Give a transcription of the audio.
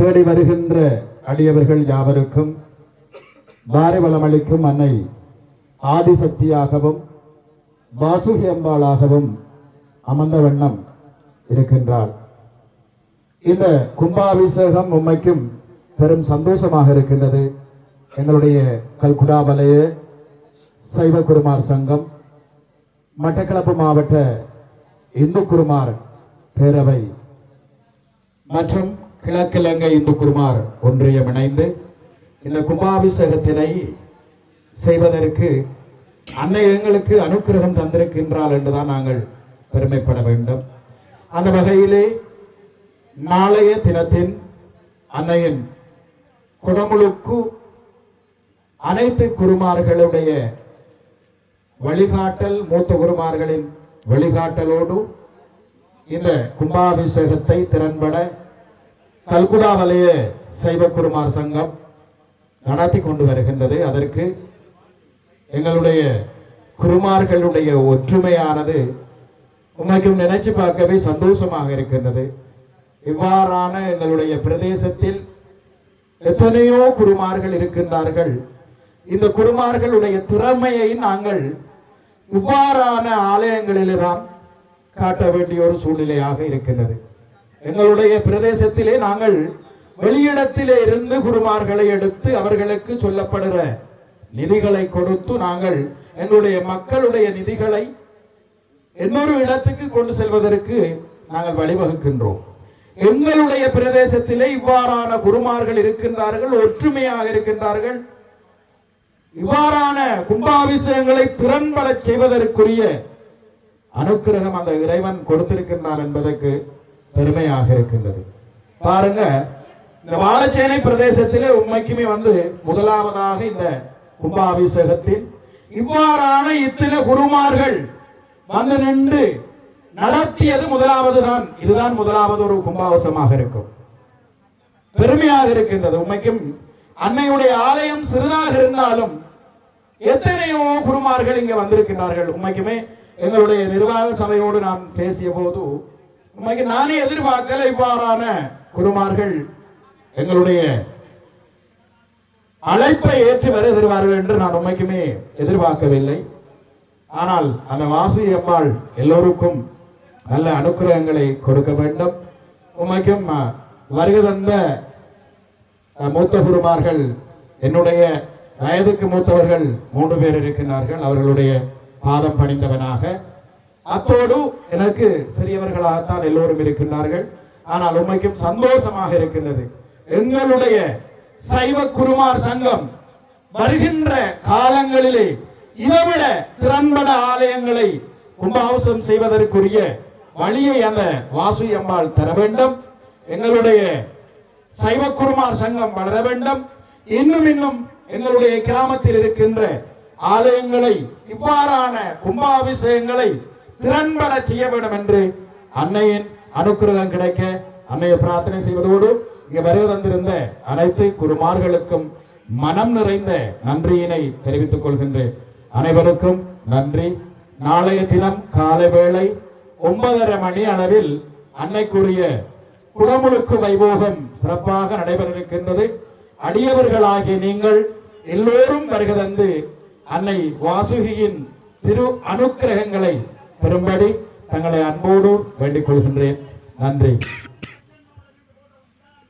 தேடி வருகின்ற அடியவர்கள் யாவருக்கும் பாரிவளமளிக்கும் அன்னை ஆதிசக்தியாகவும் வாசுகி அம்பாளாகவும் அமர்ந்த வண்ணம் இருக்கின்றாள். இந்த கும்பாபிஷேகம் உண்மைக்கும் பெரும் சந்தோஷமாக இருக்கின்றது. எங்களுடைய கல்குடாவலய சைவ குருமார் சங்கம் மட்டக்களப்பு மாவட்ட இந்து குருமார் பேரவை மற்றும் கிழக்கிழங்கை இந்து குருமார் ஒன்றியம் இணைந்து இந்த கும்பாபிஷேகத்தினை செய்வதற்கு அன்னை எங்களுக்கு அனுக்கிரகம் தந்திருக்கின்றாள் என்றுதான் நாங்கள் பெருமைப்பட வேண்டும். அந்த வகையிலே நாளைய தினத்தின் அன்னையின் குடமுழுக்கு அனைத்து குருமார்களுடைய வழிகாட்டல் மூத்த குருமார்களின் வழிகாட்டலோடு இந்த கும்பாபிஷேகத்தை திறன்பட கல்குடா வலய சைவக்குருமார் சங்கம் நடத்தி கொண்டு வருகின்றது. அதற்கு எங்களுடைய குருமார்களுடைய ஒற்றுமையானது உண்மைக்கும் நினைச்சு பார்க்கவே சந்தோஷமாக இருக்கின்றது. இவ்வாறான எங்களுடைய பிரதேசத்தில் எத்தனையோ குருமார்கள் இருக்கின்றார்கள். இந்த குருமார்களுடைய திறமையை நாங்கள் இவ்வாறான ஆலயங்களில்தான் காட்ட வேண்டிய ஒரு சூழ்நிலையாக இருக்கின்றது. எங்களுடைய பிரதேசத்திலே நாங்கள் வெளியிடத்திலே இருந்து குருமார்களை எடுத்து அவர்களுக்கு சொல்லப்படுகிற நிதிகளை கொடுத்து நாங்கள் எங்களுடைய மக்களுடைய நிதிகளை இன்னொரு இடத்துக்கு கொண்டு செல்வதற்கு நாங்கள் வழிவகுக்கின்றோம். எங்களுடைய பிரதேசத்திலே இவ்வாறான குருமார்கள் இருக்கின்றார்கள் ஒற்றுமையாக இருக்கின்றார்கள். இவ்வாறான கும்பாபிஷேகங்களை திறன்பட செய்வதற்குரிய அனுக்கிரகம் அந்த இறைவன் கொடுத்திருக்கின்றான் என்பதற்கு பெருமையாக இருக்கின்றது. பாருங்க இந்த வாழச்சேனை பிரதேசத்திலே உண்மைக்குமே வந்து முதலாவதாக இந்த கும்பாபிஷேகத்தில் இவ்வாறான இத்தனை குருமார்கள் வந்து நின்று நடத்தியது முதலாவது தான் இதுதான் முதலாவது ஒரு கும்பாவசமாக இருக்கும். பெருமையாக இருக்கின்றது. உண்மைக்கும் அன்னையுடைய ஆலயம் சிறிதாக இருந்தாலும் எத்தனையோ குருமார்கள் இங்க வந்திருக்கின்றார்கள். உண்மைக்குமே எங்களுடைய நிர்வாக சபையோடு நான் பேசிய போது உண்மைக்கு நானே எதிர்பார்க்கல இவ்வாறான குருமார்கள் எங்களுடைய அழைப்பை ஏற்று எதிர்வார்கள் என்று நான் உண்மைக்குமே எதிர்பார்க்கவில்லை. ஆனால் அந்த வாசி அம்மாள் எல்லோருக்கும் நல்ல அனுக்கிரகங்களை கொடுக்க வேண்டும். உண்மைக்கும் வருகை தந்த மூத்த குருமார்கள் என்னுடைய வயதுக்கு மூத்தவர்கள் மூன்று பேர் இருக்கின்றார்கள். அவர்களுடைய பாதம் பணிந்தவனாக அத்தோடு எனக்கு சிறியவர்களாகத்தான் எல்லோரும் இருக்கின்றார்கள். ஆனால் உண்மைக்கும் சந்தோஷமாக இருக்கின்றது. எங்களுடைய சைவ குருமார் சங்கம் வருகின்ற காலங்களிலே இதைவிட திறன்பட ஆலயங்களை கும்பாவசம் செய்வதற்குரிய வழியை அந்த வாசு அம்பாள் தர வேண்டும். எங்களுடைய சைவக்குருமார் சங்கம் வளர வேண்டும். இன்னும் இன்னும் எங்களுடைய கிராமத்தில் இருக்கின்ற ஆலயங்களை இவ்வாறான கும்பாபிஷேகங்களை திறன்பட செய்ய வேண்டும் என்று அன்னையின் அனுக்கிரகம் கிடைக்க அன்னையை பிரார்த்தனை செய்வதோடு இங்கே வருகை தந்திருந்த அனைத்து குருமார்களுக்கும் மனம் நிறைந்த நன்றியினை தெரிவித்துக் கொள்கின்றேன். அனைவருக்கும் நன்றி. நாளைய தினம் காலை வேளை ஒன்பதரை மணி அளவில் அன்னைக்குரிய குடமுழுக்கு வைபோகம் சிறப்பாக நடைபெற இருக்கின்றது அடியவர்களாகிய நீங்கள் எல்லோரும் வருகை தந்து அன்னை வாசுகியின் திரு அனுக்கிரகங்களை பெறும்படி தங்களை அன்போடு வேண்டிக் கொள்கின்றேன். நன்றி.